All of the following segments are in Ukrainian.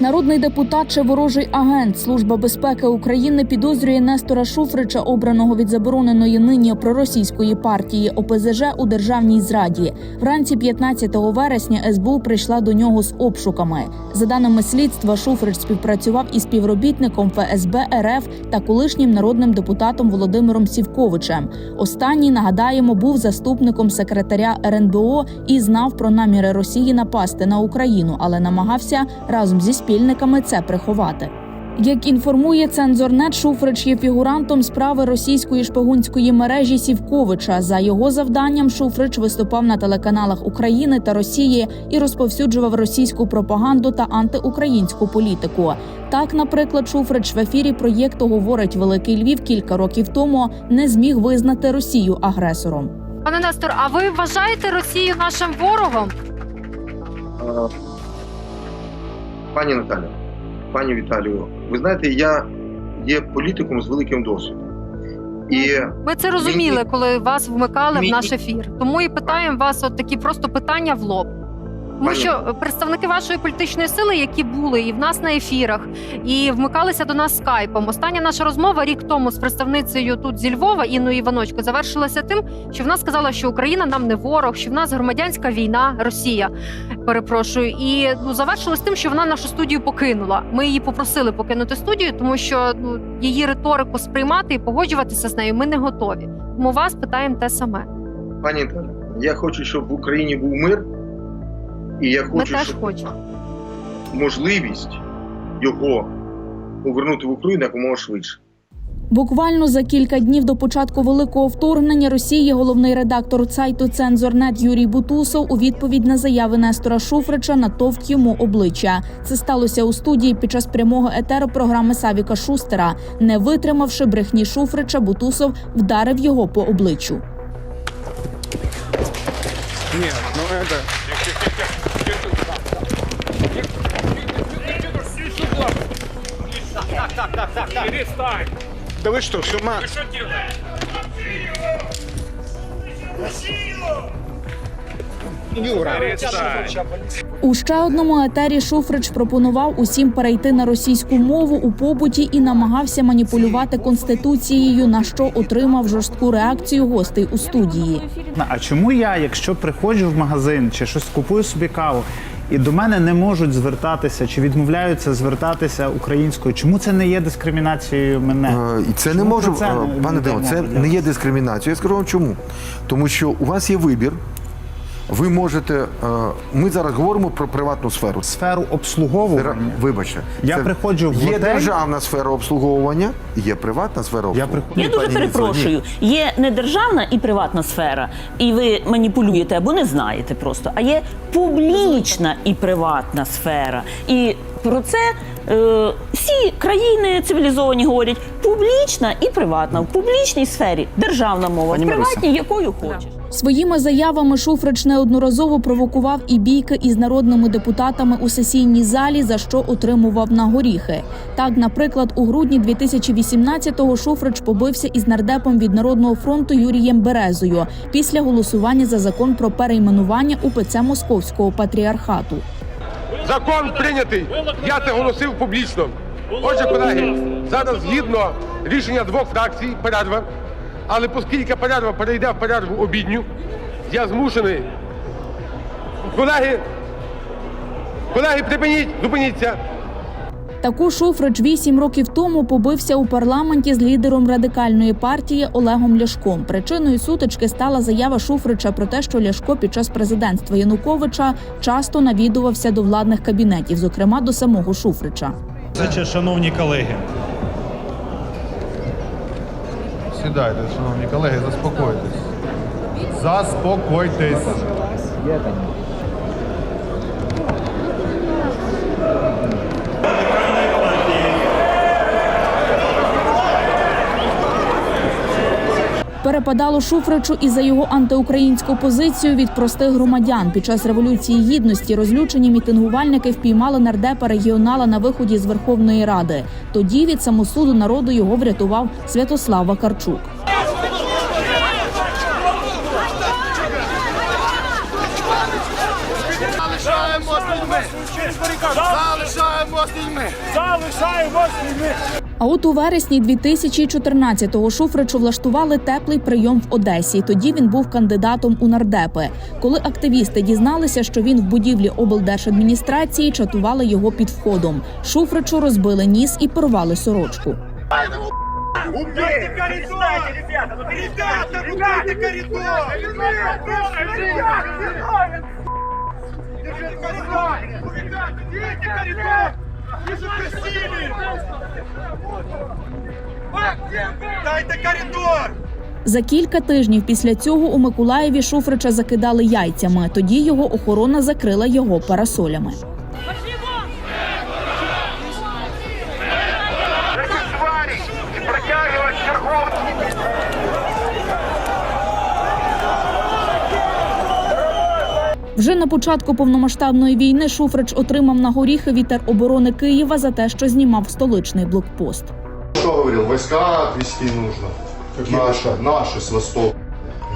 Народний депутат чи ворожий агент Служба безпеки України підозрює Нестора Шуфрича, обраного від забороненої нині проросійської партії ОПЗЖ у державній зраді. Вранці 15 вересня СБУ прийшла до нього з обшуками. За даними слідства, Шуфрич співпрацював із співробітником ФСБ РФ та колишнім народним депутатом Володимиром Сівковичем. Останній нагадаємо був заступником секретаря РНБО і знав про наміри Росії напасти на Україну, але намагався разом зі спільниками це приховати. Як інформує цензорнет, Шуфрич є фігурантом справи російської шпигунської мережі Сівковича. За його завданням Шуфрич виступав на телеканалах України та Росії і розповсюджував російську пропаганду та антиукраїнську політику. Так, наприклад, Шуфрич в ефірі проєкту говорить Великий Львів кілька років тому не зміг визнати Росію агресором. Пане Нестор, а ви вважаєте Росію нашим ворогом? Пані Наталя, пані Віталію, ви знаєте, я є політиком з великим досвідом. І Ми це розуміли, Мені- коли вас вмикали в наш ефір. Тому і питаємо вас от такі просто питання в лоб. Тому що представники вашої політичної сили, які були і в нас на ефірах, і вмикалися до нас скайпом. Остання наша розмова рік тому з представницею тут зі Львова Інною Іваночко завершилася тим, що вона сказала, що Україна нам не ворог, що в нас громадянська війна, Росія. Перепрошую, і ну завершилось тим, що вона нашу студію покинула. Ми її попросили покинути студію, тому що ну її риторику сприймати і погоджуватися з нею ми не готові. Тому вас питаємо те саме. пані я хочу, щоб в Україні був мир, і я Ми хочу, теж щоб хочемо. можливість його повернути в Україну якомога швидше. Буквально за кілька днів до початку великого вторгнення Росії головний редактор сайту Цензорнет Юрій Бутусов у відповідь на заяви Нестора Шуфрича натовк йому обличчя. Це сталося у студії під час прямого етеру програми Савіка Шустера. Не витримавши брехні Шуфрича, Бутусов вдарив його по обличчю. Нет, ну это... Перестань! Да вы что, с ума? Ты что делаешь? Юра, У ще одному етері Шуфрич пропонував усім перейти на російську мову у побуті і намагався маніпулювати конституцією, на що отримав жорстку реакцію гостей у студії. А чому я, якщо приходжу в магазин чи щось купую собі каву, і до мене не можуть звертатися чи відмовляються звертатися українською? Чому це не є дискримінацією мене? І це не Чому може, про це пане Демо, це не є дискримінацією. Я скажу вам чому. Тому що у вас є вибір. Ви можете. е, Ми зараз говоримо про приватну сферу. сферу Сфера- обслуговування. Вибачте, Я приходжу в є готель. державна сфера обслуговування, є приватна сфера Я обслуговування. приходжу. Я дуже перепрошую. Є не державна і приватна сфера, і ви маніпулюєте або не знаєте просто. А є публічна і приватна сфера. І про це е, всі країни цивілізовані говорять: публічна і приватна. В публічній сфері державна мова, Пані в приватній якою хочеш. Своїми заявами Шуфрич неодноразово провокував і бійки із народними депутатами у сесійній залі, за що отримував на горіхи. Так, наприклад, у грудні 2018-го Шуфрич побився із нардепом від народного фронту Юрієм Березою після голосування за закон про перейменування УПЦ Московського патріархату. Закон прийнятий. Я це голосив публічно. Отже, колеги, зараз згідно рішення двох фракцій перерва. Але оскільки перерва перейде в перерву обідню, я змушений. Колеги, колеги, припиніть, зупиніться. Таку Шуфрич вісім років тому побився у парламенті з лідером радикальної партії Олегом Ляшком. Причиною сутички стала заява Шуфрича про те, що Ляшко під час президентства Януковича часто навідувався до владних кабінетів, зокрема до самого Шуфрича. Шановні колеги. Сідайте, шановні колеги, заспокойтесь. Заспокойтесь. Перепадало Шуфричу і за його антиукраїнську позицію від простих громадян. Під час революції гідності розлючені мітингувальники впіймали нардепа регіонала на виході з Верховної Ради. Тоді від самосуду народу його врятував Святослав Вакарчук. Залишаємо з людьми! Залишаємо з Залишаємось людьми! А от у вересні 2014-го Шуфричу влаштували теплий прийом в Одесі. Тоді він був кандидатом у нардепи. Коли активісти дізналися, що він в будівлі облдержадміністрації, чатували його під входом. Шуфричу розбили ніс і порвали сорочку. Убейте коридор! Ребята, убейте коридор! Держите коридор! Держите коридор! За кілька тижнів після цього у Миколаєві Шуфрича закидали яйцями. Тоді його охорона закрила його парасолями. Вже на початку повномасштабної війни Шуфрич отримав на горіхи вітер оборони Києва за те, що знімав столичний блокпост. Что говорил? Войска отвести нужно. наши, наши с востока.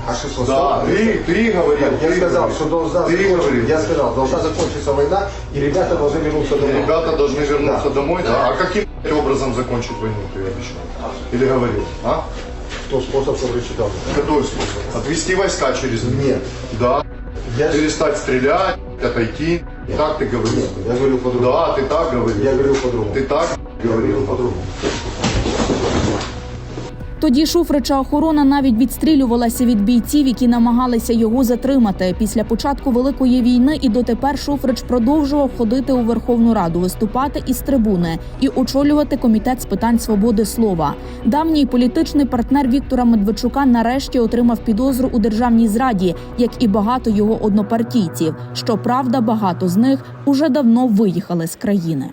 А что с Да, ты, ты говорил. Я ты сказал, говорил. что должна Ты закончиться, говорил. я сказал, должна закончиться война, и ребята должны вернуться домой. Ребята должны вернуться Да. домой. Да. А каким образом закончить войну ты обещал? Или говорил? А? Кто способ, который читал? Какой способ? Отвести войска через них? Нет. Да. Я, Перестать стрелять, отойти. Так ты говорил. нет, я говорил по-другому. Да, ты так говорил. Я говорил по-другому. Ты так Я говорил. говорил по-другому. Тоді Шуфрича охорона навіть відстрілювалася від бійців, які намагалися його затримати. Після початку великої війни і дотепер Шуфрич продовжував ходити у Верховну Раду, виступати із трибуни і очолювати комітет з питань свободи слова. Давній політичний партнер Віктора Медведчука нарешті отримав підозру у державній зраді, як і багато його однопартійців. Щоправда, багато з них уже давно виїхали з країни.